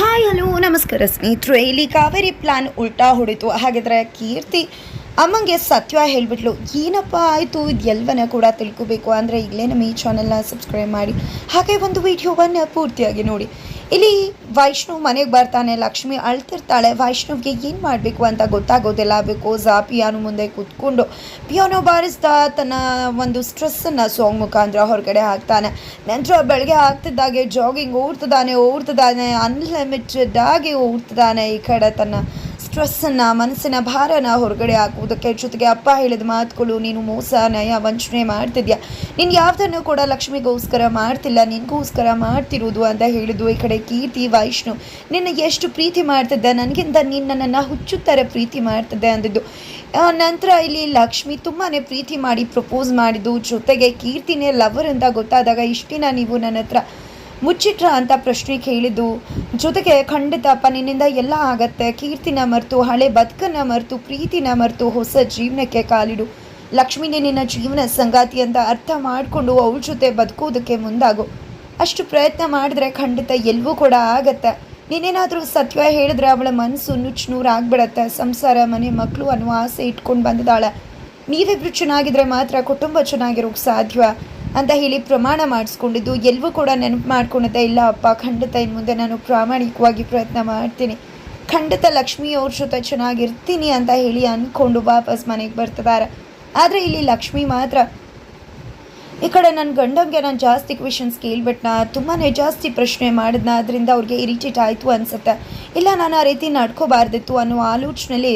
Hi, hello, ನಮಸ್ಕಾರ ಸ್ನೇಹಿತರು. ಇಲ್ಲಿ ಕಾವೇರಿ ಪ್ಲಾನ್ ಉಲ್ಟಾ ಹೊಡಿತು. ಹಾಗಿದ್ರೆ ಕೀರ್ತಿ ಅಮ್ಮಂಗೆ ಸತ್ಯ ಹೇಳಿಬಿಟ್ಲು. ಏನಪ್ಪ ಆಯಿತು? ಇದು ಎಲ್ಲವನ್ನ ಕೂಡ ತಿಳ್ಕೊಬೇಕು. ಅಂದರೆ ಈಗಲೇ ನಮ್ಮ ಈ ಚಾನಲ್ನ ಸಬ್ಸ್ಕ್ರೈಬ್ ಮಾಡಿ. ಹಾಗೆ ಒಂದು ವಿಡಿಯೋವನ್ನು ಪೂರ್ತಿಯಾಗಿ ನೋಡಿ. ಇಲ್ಲಿ ವೈಷ್ಣವ್ ಮನೆಗೆ ಬರ್ತಾನೆ, ಲಕ್ಷ್ಮಿ ಅಳ್ತಿರ್ತಾಳೆ. ವೈಷ್ಣವ್ಗೆ ಏನು ಮಾಡಬೇಕು ಅಂತ ಗೊತ್ತಾಗೋದಿಲ್ಲ ಬಿಕಾಸ್ ಆ ಪಿಯಾನೋ ಮುಂದೆ ಕೂತ್ಕೊಂಡು ಪಿಯಾನೋ ಬಾರಿಸ್ತಾ ತನ್ನ ಒಂದು ಸ್ಟ್ರೆಸ್ಸನ್ನು ಸಾಂಗ್ ಮುಖಾಂತರ ಹೊರಗಡೆ ಹಾಕ್ತಾನೆ. ನಂತರ ಬೆಳಗ್ಗೆ ಆಗ್ತಿದ್ದಾಗೆ ಜಾಗಿಂಗ್ ಓಡ್ತಿದ್ದಾನೆ ಓಡ್ತಿದ್ದಾನೆ ಅನ್ಲಿಮಿಟೆಡ್ ಆಗಿ ಓಡ್ತಿದ್ದಾನೆ ಈ ಕಡೆ ತನ್ನ ಸ್ಟ್ರೆಸ್ಸನ್ನು, ಮನಸ್ಸಿನ ಭಾರನ ಹೊರಗಡೆ ಹಾಕುವುದಕ್ಕೆ ಜೊತೆಗೆ ಅಪ್ಪ ಹೇಳಿದ ಮಾತುಗಳು, ನೀನು ಮೋಸ, ನಯ, ವಂಚನೆ ಮಾಡ್ತಿದ್ಯಾ? ನೀನು ಯಾವುದನ್ನು ಕೂಡ ಲಕ್ಷ್ಮಿಗೋಸ್ಕರ ಮಾಡ್ತಿಲ್ಲ, ನಿನಗೋಸ್ಕರ ಮಾಡ್ತಿರೋದು ಅಂತ ಹೇಳಿದ್ದು ಈ ಕಡೆ ಕೀರ್ತಿ, ವೈಷ್ಣು. ನಿನ್ನ ಎಷ್ಟು ಪ್ರೀತಿ ಮಾಡ್ತಿದ್ದೆ, ನನಗಿಂತ ನೀನು ನನ್ನನ್ನು ಹುಚ್ಚುತ್ತಾರೆ ಪ್ರೀತಿ ಮಾಡ್ತಿದ್ದೆ ಅಂದಿದ್ದು. ನಂತರ ಇಲ್ಲಿ ಲಕ್ಷ್ಮಿ ತುಂಬಾ ಪ್ರೀತಿ ಮಾಡಿ ಪ್ರಪೋಸ್ ಮಾಡಿದ್ದು, ಜೊತೆಗೆ ಕೀರ್ತಿನೇ ಲವರ್ ಅಂತ ಗೊತ್ತಾದಾಗ ಇಷ್ಟಿನ ನೀವು ನನ್ನ ಹತ್ರ ಮುಚ್ಚಿಟ್ರ ಅಂತ ಪ್ರಶ್ನೆ ಕೇಳಿದ್ದು. ಜೊತೆಗೆ ಖಂಡಿತಪ್ಪ ನಿನ್ನಿಂದ ಎಲ್ಲ ಆಗತ್ತೆ. ಕೀರ್ತಿನ ಮರೆತು, ಹಳೆ ಬದುಕನ್ನ ಮರೆತು, ಪ್ರೀತಿನ ಮರೆತು ಹೊಸ ಜೀವನಕ್ಕೆ ಕಾಲಿಡು. ಲಕ್ಷ್ಮಿನೇ ನಿನ್ನ ಜೀವನ ಸಂಗಾತಿ ಅಂತ ಅರ್ಥ ಮಾಡಿಕೊಂಡು ಅವಳ ಜೊತೆ ಬದುಕೋದಕ್ಕೆ ಮುಂದಾಗು. ಅಷ್ಟು ಪ್ರಯತ್ನ ಮಾಡಿದ್ರೆ ಖಂಡಿತ ಎಲ್ಲವೂ ಕೂಡ ಆಗತ್ತೆ. ನೀನೇನಾದರೂ ಸತ್ಯ ಹೇಳಿದ್ರೆ ಅವಳ ಮನಸ್ಸು ನುಚ್ಚು ನೂರು ಆಗ್ಬಿಡತ್ತೆ ಸಂಸಾರ, ಮನೆ ಮಕ್ಕಳು ಅನ್ನುವ ಆಸೆ ಇಟ್ಕೊಂಡು ಬಂದಿದ್ದಾಳೆ. ನೀವಿಬ್ರು ಚೆನ್ನಾಗಿದ್ರೆ ಮಾತ್ರ ಕುಟುಂಬ ಚೆನ್ನಾಗಿರೋಕ್ಕೆ ಸಾಧ್ಯ. ಅಂತ ಹೇಳಿ ಪ್ರಮಾಣ ಮಾಡಿಸ್ಕೊಂಡಿದ್ದು ಎಲ್ಲವೂ ಕೂಡ ನೆನಪು ಮಾಡ್ಕೊಳ್ಳೋದೇ ಇಲ್ಲ, ಅಪ್ಪ, ಖಂಡಿತ ಇನ್ನು ಮುಂದೆ ನಾನು ಪ್ರಾಮಾಣಿಕವಾಗಿ ಪ್ರಯತ್ನ ಮಾಡ್ತೀನಿ. ಖಂಡಿತ ಲಕ್ಷ್ಮಿ ಅವ್ರ ಜೊತೆ ಚೆನ್ನಾಗಿರ್ತೀನಿ ಅಂತ ಹೇಳಿ ಅಂದ್ಕೊಂಡು ವಾಪಸ್ ಮನೆಗೆ ಬರ್ತಿದ್ದಾರೆ. ಆದರೆ ಇಲ್ಲಿ ಲಕ್ಷ್ಮಿ ಮಾತ್ರ. ಈ ಕಡೆ ನನ್ನ ಗಂಡಂಗೆ ನಾನು ಜಾಸ್ತಿ ಕ್ವೆಶನ್ಸ್ ಕೇಳ್ಬಿಟ್ನ ತುಂಬಾ ಜಾಸ್ತಿ ಪ್ರಶ್ನೆ ಮಾಡಿದ್ನ, ಅದರಿಂದ ಅವ್ರಿಗೆ ಇರಿಟೇಟ್ ಆಯಿತು ಅನಿಸುತ್ತೆ. ಇಲ್ಲ, ನಾನು ಆ ರೀತಿ ನಡ್ಕೋಬಾರ್ದಿತ್ತು ಅನ್ನೋ ಆಲೋಚನೆಯಲ್ಲಿ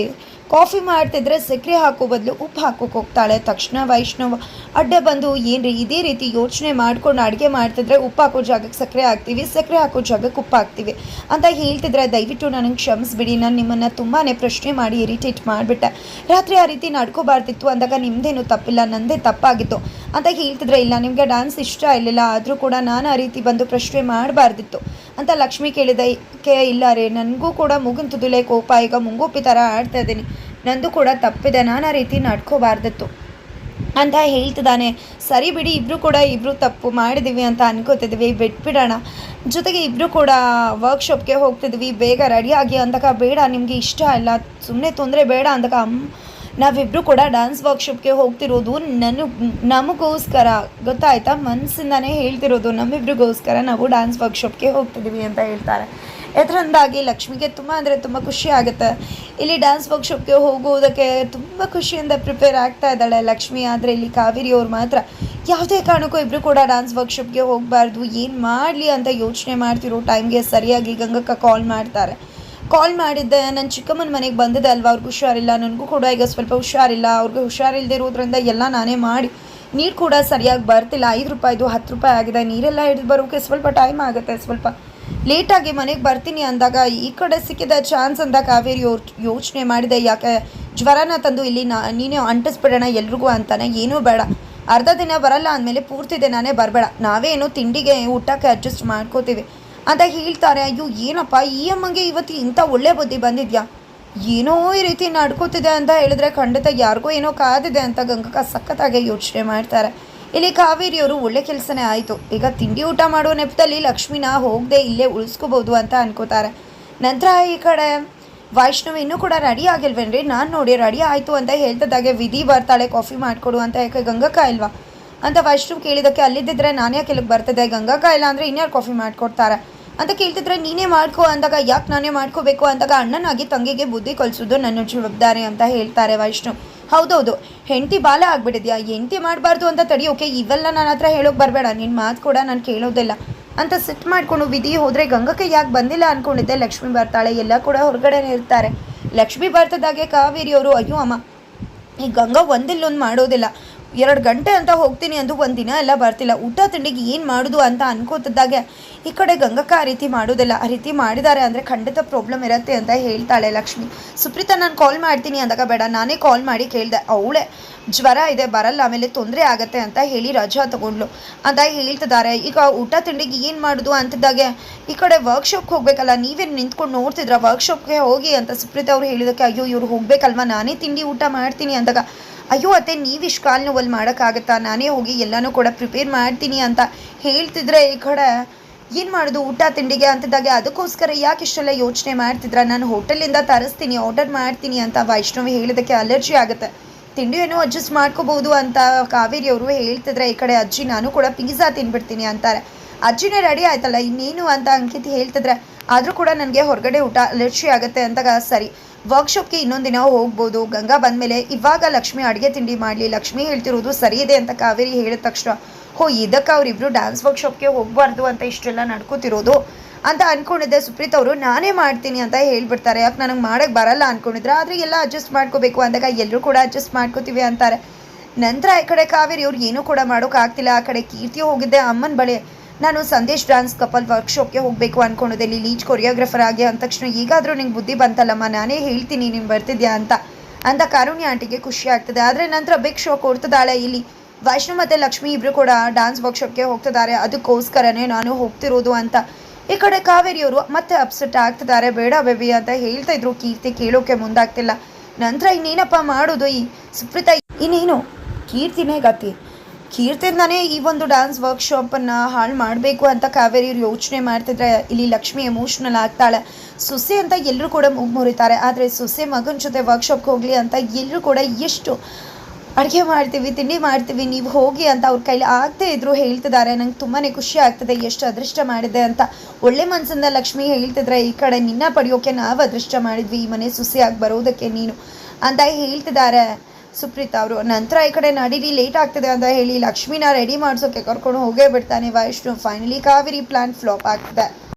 ಕಾಫಿ ಮಾಡ್ತಿದ್ರೆ ಸಕ್ಕರೆ ಹಾಕೋ ಬದಲು ಉಪ್ಪು ಹಾಕೋಕೆ ಹೋಗ್ತಾಳೆ. ತಕ್ಷಣ ವೈಷ್ಣವ, ಅಡ್ಡ ಬಂದು, ಏನ್ರಿ, ಇದೇ ರೀತಿ ಯೋಚನೆ ಮಾಡ್ಕೊಂಡು ಅಡುಗೆ ಮಾಡ್ತಿದ್ರೆ ಉಪ್ಪು ಹಾಕೋ ಜಾಗಕ್ಕೆ ಸಕ್ಕರೆ ಹಾಕ್ತೀವಿ, ಸಕ್ಕರೆ ಹಾಕೋ ಜಾಗಕ್ಕೆ ಉಪ್ಪು ಹಾಕ್ತೀವಿ ಅಂತ ಹೇಳ್ತಿದ್ರೆ ದಯವಿಟ್ಟು ನನಗೆ ಕ್ಷಮಿಸ್ಬಿಡಿ. ನಾನು ನಿಮ್ಮನ್ನು ತುಂಬಾ ಪ್ರಶ್ನೆ ಮಾಡಿ ಇರಿಟೇಟ್ ಮಾಡಿಬಿಟ್ಟೆ. ರಾತ್ರಿ ಆ ರೀತಿ ನಡ್ಕೋಬಾರ್ದಿತ್ತು ಅಂದಾಗ ನಿಮ್ಮದೇನು ತಪ್ಪಿಲ್ಲ, ನಂದೇ ತಪ್ಪಾಗಿತ್ತು. ಅಂತ ಹೇಳ್ತಿದ್ರೆ. ಇಲ್ಲ, ನಿಮಗೆ ಡ್ಯಾನ್ಸ್ ಇಷ್ಟ ಇರಲಿಲ್ಲ, ಆದರೂ ಕೂಡ ನಾನು ಆ ರೀತಿ ಬಂದು ಪ್ರಶ್ನೆ ಮಾಡಬಾರ್ದಿತ್ತು ಅಂತ ಲಕ್ಷ್ಮಿ ಕೇಳಿದ. ಕೆ, ಇಲ್ಲ ರೀ, ನನಗೂ ಕೂಡ ಮುಗಿನ ತುದುಲೆ ಕೋಪ, ಈಗ ಮುಂಗೋಪಿ ಥರ ಆಡ್ತಾ ಇದ್ದೀನಿ. ನಂದು ಕೂಡ ತಪ್ಪಿದೆ, ನಾನು ಆ ರೀತಿ ನಡ್ಕೋಬಾರ್ದಿತ್ತು ಅಂತ ಹೇಳ್ತಿದ್ದಾನೆ. ಸರಿ ಬಿಡಿ ಇಬ್ಬರು ಕೂಡ ಇಬ್ಬರು ತಪ್ಪು ಮಾಡಿದ್ದೀವಿ ಅಂತ ಅನ್ಕೋತಿದ್ವಿ. ಬಿಟ್ಬಿಡೋಣ. ಜೊತೆಗೆ ಇಬ್ಬರು ಕೂಡ ವರ್ಕ್ಶಾಪ್ಗೆ ಹೋಗ್ತಿದ್ವಿ. ಬೇಗ ರೆಡಿಯಾಗಿ ಅಂದಾಗ ಬೇಡ, ನಿಮಗೆ ಇಷ್ಟ ಇಲ್ಲ. ಸುಮ್ಮನೆ ತೊಂದರೆ ಬೇಡ ಅಮ್ಮ ನಾವಿಬ್ಬರು ಕೂಡ ಡ್ಯಾನ್ಸ್ ವರ್ಕ್ಶಾಪ್ಗೆ ಹೋಗ್ತಿರೋದು ನನಗೆ, ನಮಗೋಸ್ಕರ, ಗೊತ್ತಾಯ್ತಾ? ಮನಸ್ಸಿಂದಾನೇ ಹೇಳ್ತಿರೋದು ನಮ್ಮಿಬ್ರಿಗೋಸ್ಕರ ನಾವು ಡ್ಯಾನ್ಸ್ ವರ್ಕ್ಶಾಪ್ಗೆ ಹೋಗ್ತಿದ್ದೀವಿ ಅಂತ ಹೇಳ್ತಾರೆ. ಇದರಿಂದಾಗಿ ಲಕ್ಷ್ಮಿಗೆ ತುಂಬ ಅಂದರೆ ತುಂಬ ಖುಷಿ ಆಗುತ್ತೆ. ಇಲ್ಲಿ ಡ್ಯಾನ್ಸ್ ವರ್ಕ್ಶಾಪ್ಗೆ ಹೋಗೋದಕ್ಕೆ ತುಂಬ ಖುಷಿಯಿಂದ ಪ್ರಿಪೇರ್ ಆಗ್ತಾ ಇದ್ದಾಳೆ ಲಕ್ಷ್ಮಿ, ಆದರೆ ಇಲ್ಲಿ ಕಾವೇರಿ ಅವ್ರು ಮಾತ್ರ ಯಾವುದೇ ಕಾರಣಕ್ಕೂ ಇಬ್ಬರು ಕೂಡ ಡ್ಯಾನ್ಸ್ ವರ್ಕ್ಶಾಪ್ಗೆ ಹೋಗಬಾರ್ದು, ಏನು ಮಾಡಲಿ ಅಂತ ಯೋಚನೆ ಮಾಡ್ತಿರೋ ಟೈಮ್ಗೆ ಸರಿಯಾಗಿ ಗಂಗಕ್ಕ ಕಾಲ್ ಮಾಡ್ತಾರೆ. ಕಾಲ್ ಮಾಡಿದ್ದೆ. ನನ್ನ ಚಿಕ್ಕಮ್ಮನ ಮನೆಗೆ ಬಂದಿದೆ ಅಲ್ವಾ? ಅವ್ರಿಗೆ ಹುಷಾರಿಲ್ಲ. ನನಗೂ ಕೂಡ ಈಗ ಸ್ವಲ್ಪ ಹುಷಾರಿಲ್ಲ. ಅವ್ರಿಗೆ ಹುಷಾರಿಲ್ಲದೆ ಇರೋದ್ರಿಂದ ಎಲ್ಲ ನಾನೇ ಮಾಡಿ. ನೀರು ಕೂಡ ಸರಿಯಾಗಿ ಬರ್ತಿಲ್ಲ. ಐದು ರೂಪಾಯಿದು ಹತ್ತು ರೂಪಾಯಿ ಆಗಿದೆ. ನೀರೆಲ್ಲ ಹಿಡಿದು ಬರೋಕ್ಕೆ ಸ್ವಲ್ಪ ಟೈಮ್ ಆಗುತ್ತೆ. ಸ್ವಲ್ಪ ಲೇಟಾಗಿ ಮನೆಗೆ ಬರ್ತೀನಿ ಅಂದಾಗ ಈ ಕಡೆ ಸಿಕ್ಕಿದ ಚಾನ್ಸ್ ಅಂತ ಕಾವೇರಿ ಯೋಚನೆ ಮಾಡಿದೆ. ಯಾಕೆ ಜ್ವರನ ತಂದು ಇಲ್ಲಿ ನಾ, ನೀನೇ ಅಂಟಿಸ್ಬಿಡೋಣ ಎಲ್ರಿಗೂ ಅಂತಾನೆ. ಏನೂ ಬೇಡ. ಅರ್ಧ ದಿನ ಬರಲ್ಲ ಅಂದಮೇಲೆ ಪೂರ್ತಿ ದಿನಾನೇ ಬರಬೇಡ. ನಾವೇನು ತಿಂಡಿಗೆ ಊಟಕ್ಕೆ ಅಡ್ಜಸ್ಟ್ ಮಾಡ್ಕೋತೀವಿ. ಅಂತ ಹೇಳ್ತಾರೆ, ಅಯ್ಯೋ, ಏನಪ್ಪ, ಈ ಅಮ್ಮಂಗೆ ಇವತ್ತು ಇಂಥ ಒಳ್ಳೆ ಬುದ್ಧಿ ಬಂದಿದ್ಯಾ? ಏನೋ ಈ ರೀತಿ ನಡ್ಕೋತಿದೆ ಅಂತ ಹೇಳಿದ್ರೆ ಖಂಡಿತ ಯಾರಿಗೋ ಏನೋ ಕಾದಿದೆ ಅಂತ ಗಂಗಕ್ಕ ಸಖತ್ತಾಗಿ ಯೋಚನೆ ಮಾಡ್ತಾರೆ. ಇಲ್ಲಿ ಕಾವೇರಿಯವರು ಒಳ್ಳೆ ಕೆಲಸನೇ ಆಯಿತು. ಈಗ ತಿಂಡಿ ಊಟ ಮಾಡೋ ನೆಪದಲ್ಲಿ ಲಕ್ಷ್ಮಿನ ಹೋಗದೆ ಇಲ್ಲೇ ಉಳಿಸ್ಕೋಬೋದು ಅಂತ ಅನ್ಕೋತಾರೆ. ನಂತರ ಈ ಕಡೆ ವೈಷ್ಣವಿ ಇನ್ನೂ ಕೂಡ ರೆಡಿ ಆಗಿಲ್ವೇನ್ರಿ? ನಾನು ನೋಡಿ ರೆಡಿ ಆಯಿತು ಅಂತ ಹೇಳ್ತಿದ್ದಾಗೆ ವಿಧಿ ಬರ್ತಾಳೆ, ಕಾಫಿ ಮಾಡಿಕೊಡು ಅಂತ. ಯಾಕೆ ಗಂಗಕ್ಕ ಇಲ್ವಾ? ಅಂತ ವೈಷ್ಣವ್ ಕೇಳಿದಕ್ಕೆ ಅಲ್ಲಿದ್ದಿದ್ರೆ ನಾನು ಯಾಕೆ ಇಲ್ಲಿಗೆ ಬರ್ತದೆ ಗಂಗಕ್ಕ ಇಲ್ಲ ಅಂದರೆ ಇನ್ಯಾರು ಕಾಫಿ ಮಾಡಿಕೊಡ್ತಾರೆ? ಅಂತ ಕೇಳ್ತಿದ್ರೆ, ನೀನೇ ಮಾಡ್ಕೋ ಅಂದಾಗ, ಯಾಕೆ ನಾನೇ ಮಾಡ್ಕೋಬೇಕು ಅಂದಾಗ ಅಣ್ಣನಾಗಿ ತಂಗಿಗೆ ಬುದ್ಧಿ ಕಲಿಸೋದು ನನ್ನ ಜವಾಬ್ದಾರಿ ಅಂತ ಹೇಳ್ತಾರೆ ವೈಷ್ಣು. ಹೌದೌದು. ಹೆಂಡತಿ ಬಾಲ ಆಗ್ಬಿಟ್ಟಿದ್ಯಾ? ಹೆಂಡತಿ ಮಾಡಬಾರ್ದು ಅಂತ ತಡಿಯೋಕೆ ಇವೆಲ್ಲ ನನ್ನ ಹತ್ರ ಹೇಳೋಕೆ ಬರಬೇಡ. ನಿನ್ನ ಮಾತು ಕೂಡ ನಾನು ಕೇಳೋದಿಲ್ಲ. ಅಂತ ಸಿಟ್ ಮಾಡ್ಕೊಂಡು ವಿಧಿ ಹೋದರೆ ಗಂಗಕ್ಕೆ ಯಾಕೆ ಬಂದಿಲ್ಲ ಅಂದ್ಕೊಂಡಿದ್ದೆ ಲಕ್ಷ್ಮಿ ಬರ್ತಾಳೆ, ಎಲ್ಲ ಕೂಡ ಹೊರಗಡೆ ಇರ್ತಾರೆ. ಲಕ್ಷ್ಮಿ ಬರ್ತದಾಗೆ ಕಾವೇರಿಯವರು. ಅಯ್ಯೋ ಅಮ್ಮ. ಈ ಗಂಗಾ ಒಂದಿಲ್ಲೊಂದು ಮಾಡೋದಿಲ್ಲ. ಎರಡು ಗಂಟೆ ಅಂತ ಹೋಗ್ತೀನಿ ಅಂದು ಒಂದು ದಿನ ಎಲ್ಲ ಬರ್ತಿಲ್ಲ. ಊಟ ತಿಂಡಿಗೆ ಏನು ಮಾಡೋದು ಅಂತ ಅನ್ಕೋತಿದ್ದಾಗೆ. ಈ ಕಡೆ ಗಂಗಕ್ಕ ಆ ರೀತಿ ಮಾಡೋದಿಲ್ಲ. ಆ ರೀತಿ ಮಾಡಿದ್ದಾರೆ ಅಂದರೆ ಖಂಡಿತ ಪ್ರಾಬ್ಲಮ್ ಇರುತ್ತೆ ಅಂತ ಹೇಳ್ತಾಳೆ ಲಕ್ಷ್ಮಿ. ಸುಪ್ರೀತಾ, ನಾನು ಕಾಲ್ ಮಾಡ್ತೀನಿ ಅಂದಾಗ ಬೇಡ. ನಾನೇ ಕಾಲ್ ಮಾಡಿ ಕೇಳಿದೆ. ಅವಳೇ ಜ್ವರ ಇದೆ, ಬರಲ್ಲ, ಆಮೇಲೆ ತೊಂದರೆ ಆಗತ್ತೆ ಅಂತ ಹೇಳಿ ರಜಾ ತಗೊಂಡ್ಲು. ಅಂತ ಹೇಳ್ತಿದ್ದಾರೆ. ಈಗ ಊಟ ತಿಂಡಿಗೆ ಏನು ಮಾಡೋದು ಅಂತಿದ್ದಾಗೆ, ಈ ಕಡೆ ವರ್ಕ್ಶಾಪ್ಗೆ ಹೋಗ್ಬೇಕಲ್ಲ, ನೀವೇನು ನಿಂತ್ಕೊಂಡು ನೋಡ್ತಿದ್ರ? ವರ್ಕ್ಶಾಪ್ಗೆ ಹೋಗಿ ಅಂತ ಸುಪ್ರೀತ್ ಅವ್ರು ಹೇಳಿದಕ್ಕೆ ಅಯ್ಯೋ, ಇವ್ರು ಹೋಗ್ಬೇಕಲ್ವಾ? ನಾನೇ ತಿಂಡಿ ಊಟ ಮಾಡ್ತೀನಿ ಅಂದಾಗ, ಅಯ್ಯೋ, ಅತ್ತೆ ಇಷ್ಟು ಕಾಲು ನೋವಲ್ಲಿ ಮಾಡೋಕ್ಕಾಗತ್ತಾ? ನಾನೇ ಹೋಗಿ ಎಲ್ಲನೂ ಕೂಡ ಪ್ರಿಪೇರ್ ಮಾಡ್ತೀನಿ ಅಂತ ಹೇಳ್ತಿದ್ರೆ ಈ ಕಡೆ, ಏನು ಮಾಡೋದು ಊಟ ತಿಂಡಿಗೆ? ಅಂತಿದ್ದಾಗೆ, ಅದಕ್ಕೋಸ್ಕರ ಯಾಕೆ ಇಷ್ಟೆಲ್ಲ ಯೋಚನೆ ಮಾಡ್ತಿದ್ರ? ನಾನು ಹೋಟೆಲಿಂದ ತರಿಸ್ತೀನಿ ಆರ್ಡರ್ ಮಾಡ್ತೀನಿ ಅಂತ ವೈಷ್ಣವಿ ಹೇಳಿದಕ್ಕೆ ಅಲರ್ಜಿ ಆಗುತ್ತೆ. ತಿಂಡಿ ಏನೋ ಅಡ್ಜಸ್ಟ್ ಮಾಡ್ಕೋಬಹುದು ಅಂತ ಕಾವೇರಿ ಅವರು ಹೇಳ್ತಿದ್ರೆ, ಈ ಕಡೆ ಅಜ್ಜಿ ನಾನು ಕೂಡ ಪಿಜ್ಜಾ ತಿನ್ಬಿಡ್ತೀನಿ ಅಂತಾರೆ. ಅಜ್ಜಿನೇ ರೆಡಿ ಆಯ್ತಲ್ಲ, ಇನ್ನೇನು ಅಂತ ಅಂಕಿತ್ ಹೇಳ್ತಿದ್ರೆ, ಆದರೂ ಕೂಡ ನನಗೆ ಹೊರಗಡೆ ಊಟ ಅಲರ್ಜಿ ಆಗುತ್ತೆ ಅಂತ ಸರಿ. ವರ್ಕ್ಶಾಪ್ಗೆ ಇನ್ನೊಂದು ದಿನ ಹೋಗ್ಬೋದು. ಗಂಗಾ ಬಂದಮೇಲೆ ಇವಾಗ ಲಕ್ಷ್ಮಿ ಅಡುಗೆ ತಿಂಡಿ ಮಾಡಲಿ, ಲಕ್ಷ್ಮಿ ಹೇಳ್ತಿರೋದು ಸರಿ ಇದೆ ಅಂತ ಕಾವೇರಿ ಹೇಳಿದ ತಕ್ಷಣ. ಹೋ, ಇದಕ್ಕೆ ಅವರಿಬ್ರು ಡ್ಯಾನ್ಸ್ ವರ್ಕ್ಶಾಪ್ಗೆ ಹೋಗಬಾರ್ದು ಅಂತ ಇಷ್ಟೆಲ್ಲ ನಡ್ಕೋತಿರೋದು ಅಂತ ಅನ್ಕೊಂಡಿದ್ದೆ. ಸುಪ್ರೀತ್ ಅವರು, ನಾನೇ ಮಾಡ್ತೀನಿ ಅಂತ ಹೇಳ್ಬಿಡ್ತಾರೆ. ಯಾಕೆ ನನಗೆ ಮಾಡೋಕ್ಕೆ ಬರಲ್ಲ ಅಂದ್ಕೊಂಡಿದ್ರೆ ಆದರೆ ಎಲ್ಲ ಅಡ್ಜಸ್ಟ್ ಮಾಡ್ಕೋಬೇಕು ಅಂದಾಗ ಎಲ್ಲರೂ ಕೂಡ ಅಡ್ಜಸ್ಟ್ ಮಾಡ್ಕೋತೀವಿ ಅಂತಾರೆ. ನಂತರ ಈ ಕಡೆ ಕಾವೇರಿ ಅವ್ರು ಏನೂ ಕೂಡ ಮಾಡೋಕ್ಕಾಗ್ತಿಲ್ಲ ಆ ಕಡೆ ಕೀರ್ತಿ ಹೋಗಿದ್ದೆ ಅಮ್ಮನ ಬಳಿ. ನಾನು ಸಂದೇಶ್ ಡ್ಯಾನ್ಸ್ ಕಪಲ್ ವರ್ಕ್ಶಾಪ್ಗೆ ಹೋಗಬೇಕು ಅಂದ್ಕೊಂಡಿದ್ದೆ ಇಲ್ಲಿ ಲೀಚ್ ಕೊರಿಯೋಗ್ರಫರ್ ಆಗಿ ಅಂದ ತಕ್ಷಣ ಈಗಾದರೂ ನಿಂಗೆ ಬುದ್ಧಿ ಬಂತಲ್ಲಮ್ಮ, ನಾನೇ ಹೇಳ್ತೀನಿ, ನೀನು ಬರ್ತಿದ್ಯಾ ಅಂತ ಅಂತ ಕಾರುಣ್ಯ ಆಂಟಿಗೆ ಖುಷಿ ಆಗ್ತದೆ. ಆದರೆ ನಂತರ ಬಿಗ್ ಶೋ ಕೊಡ್ತಿದ್ದಾಳೆ ಇಲ್ಲಿ. ವೈಷ್ಣು ಮತ್ತು ಲಕ್ಷ್ಮಿ ಇಬ್ಬರು ಕೂಡ ಡ್ಯಾನ್ಸ್ ವರ್ಕ್ಶಾಪ್ಗೆ ಹೋಗ್ತಿದ್ದಾರೆ. ಅದಕ್ಕೋಸ್ಕರನೇ ನಾನು ಹೋಗ್ತಿರೋದು ಅಂತ. ಈ ಕಡೆ ಕಾವೇರಿಯವರು ಮತ್ತೆ ಅಪ್ಸೆಟ್ ಆಗ್ತಿದ್ದಾರೆ. ಬೇಡ ಬೇಬಿ ಅಂತ ಹೇಳ್ತಾ ಇದ್ರು. ಕೀರ್ತಿ ಕೇಳೋಕೆ ಮುಂದಾಗ್ತಿಲ್ಲ. ನಂತರ ಇನ್ನೇನಪ್ಪ ಮಾಡೋದು? ಈ ಸುಪ್ರೀತ, ಇನ್ನೇನು? ಕೀರ್ತಿನೇ ಗತಿ. ಕೀರ್ತಿಯಿಂದಾನೇ ಈ ಒಂದು ಡ್ಯಾನ್ಸ್ ವರ್ಕ್ಶಾಪನ್ನು ಹಾಳು ಮಾಡಬೇಕು ಅಂತ ಕಾವೇರಿ ಅವ್ರು ಯೋಚನೆ ಮಾಡ್ತಿದ್ರೆ ಇಲ್ಲಿ ಲಕ್ಷ್ಮಿ ಎಮೋಷ್ನಲ್ ಆಗ್ತಾಳೆ. ಸುಸೆ ಅಂತ ಎಲ್ಲರೂ ಕೂಡ ಮುಗ್ ಮುರಿತಾರೆ. ಆದರೆ ಸುಸೆ ಮಗನ ಜೊತೆ ವರ್ಕ್ಶಾಪ್ಗೆ ಹೋಗಲಿ ಅಂತ ಎಲ್ಲರೂ ಕೂಡ ಎಷ್ಟು ಅಡುಗೆ ಮಾಡ್ತೀವಿ, ತಿಂಡಿ ಮಾಡ್ತೀವಿ, ನೀವು ಹೋಗಿ ಅಂತ ಅವ್ರ ಕೈಲಿ ಆಗದೆ ಇದ್ರು ಹೇಳ್ತಿದ್ದಾರೆ ನಂಗೆ ತುಂಬಾ ಖುಷಿ ಆಗ್ತದೆ, ಎಷ್ಟು ಅದೃಷ್ಟ ಮಾಡಿದೆ ಅಂತ. ಒಳ್ಳೆ ಮನಸ್ಸಿಂದ ಲಕ್ಷ್ಮಿ ಹೇಳ್ತಿದ್ರೆ, ಈ ಕಡೆ ನಿನ್ನ ಪಡೆಯೋಕೆ ನಾವು ಅದೃಷ್ಟ ಮಾಡಿದ್ವಿ, ಈ ಮನೆ ಸುಸಿಯಾಗಿ ಬರೋದಕ್ಕೆ ನೀನು ಅಂತ ಹೇಳ್ತಿದ್ದಾರೆ ಸುಪ್ರೀತ್ ಅವರು. ನಂತರ ಈ ಕಡೆ ನಡೀರಿ, ಲೇಟ್ ಆಗ್ತದೆ ಅಂತ ಹೇಳಿ ಲಕ್ಷ್ಮಿನ ರೆಡಿ ಮಾಡಿಸೋಕೆ ಕರ್ಕೊಂಡು ಹೋಗೇ ಬಿಡ್ತಾನೆ Vaishnu. Finally Kaveri plan flop ಆಗ್ತದೆ.